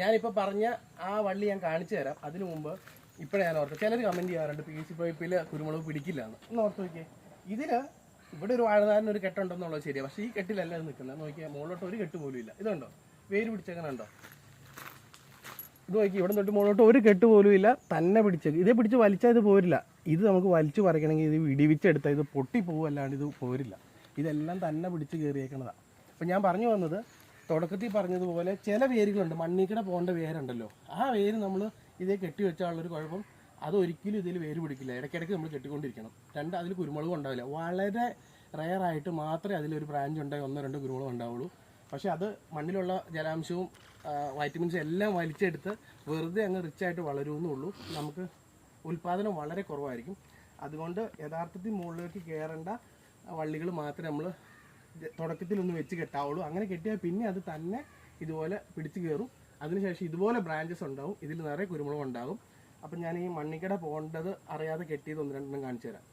ഞാനിപ്പോൾ പറഞ്ഞ ആ വള്ളി ഞാൻ കാണിച്ചു തരാം. അതിനു മുമ്പ് ഇപ്പോഴേ ഞാൻ ഓർത്തു ചിലർ കമന്റ് ചെയ്യാറുണ്ട് പി സി പൈപ്പിൽ കുരുമുളക് പിടിക്കില്ല എന്ന് ഒന്ന് ഓർത്ത് നോക്കിയേ. ഇതിൽ ഇവിടെ ഒരു വാഴനാരൻ ഒരു കെട്ടുണ്ടെന്നുള്ളത് ശരിയാണ് പക്ഷേ ഈ കെട്ടിലല്ല ഇത് നിൽക്കുന്നത്. നോക്കിയാൽ മുകളിലോട്ട് ഒരു കെട്ട് പോലും ഇല്ല. ഇതുണ്ടോ? വേര് പിടിച്ചങ്ങനെ ഉണ്ടോ? ഇത് നോക്കി ഇവിടെ തൊട്ട് മുകളിലോട്ട് ഒരു കെട്ട് പോലും ഇല്ല. തന്നെ പിടിച്ചേക്ക് ഇതേ പിടിച്ച് വലിച്ചാൽ ഇത് പോരില്ല. ഇത് നമുക്ക് വലിച്ചു പറിക്കണമെങ്കിൽ ഇത് ഇടിവിച്ചെടുത്താൽ ഇത് പൊട്ടി അല്ലാണ്ട് ഇത് പോരില്ല. ഇതെല്ലാം തന്നെ പിടിച്ച് കയറിയേക്കണതാണ് അപ്പം ഞാൻ പറഞ്ഞു വന്നത് തുടക്കത്തിൽ പറഞ്ഞതുപോലെ ചില വേരുകളുണ്ട്. മണ്ണിക്കട പോകേണ്ട വേരുണ്ടല്ലോ. ആ വേര് നമ്മൾ ഇതേ കെട്ടി വെച്ചാലുള്ളൊരു കുഴപ്പം അത് ഒരിക്കലും ഇതിൽ വേര് പിടിക്കില്ല. ഇടയ്ക്കിടയ്ക്ക് നമ്മൾ കെട്ടിക്കൊണ്ടിരിക്കണം. രണ്ട് അതിൽ കുരുമുളകും ഉണ്ടാവില്ല. വളരെ റെയറായിട്ട് മാത്രമേ അതിലൊരു ബ്രാഞ്ച് ഉണ്ടായി ഒന്നോ രണ്ടോ കുരുമുളക് ഉണ്ടാവുള്ളൂ. പക്ഷെ അത് മണ്ണിലുള്ള ജലാംശവും വൈറ്റമിൻസും എല്ലാം വലിച്ചെടുത്ത് വെറുതെ അങ്ങ് റിച്ചായിട്ട് വളരുമെന്നുള്ളൂ നമുക്ക് ഉൽപ്പാദനം വളരെ കുറവായിരിക്കും. അതുകൊണ്ട് യഥാർത്ഥത്തിൽ മുകളിലേക്ക് കയറേണ്ട വള്ളികൾ മാത്രമേ നമ്മൾ തുടക്കത്തിലൊന്ന് വെച്ച് കെട്ടാവുള്ളൂ. അങ്ങനെ കെട്ടിയാൽ പിന്നെ അത് തന്നെ ഇതുപോലെ പിടിച്ചു കയറും. അതിനുശേഷം ഇതുപോലെ ബ്രാഞ്ചസ് ഉണ്ടാവും. ഇതിൽ നിറയെ കുരുമുളക് ഉണ്ടാകും അപ്പം ഞാൻ ഈ മണ്ണിക്കട പോകേണ്ടത് അറിയാതെ കെട്ടിയത് ഒന്ന് രണ്ടെണ്ണം കാണിച്ചു തരാം.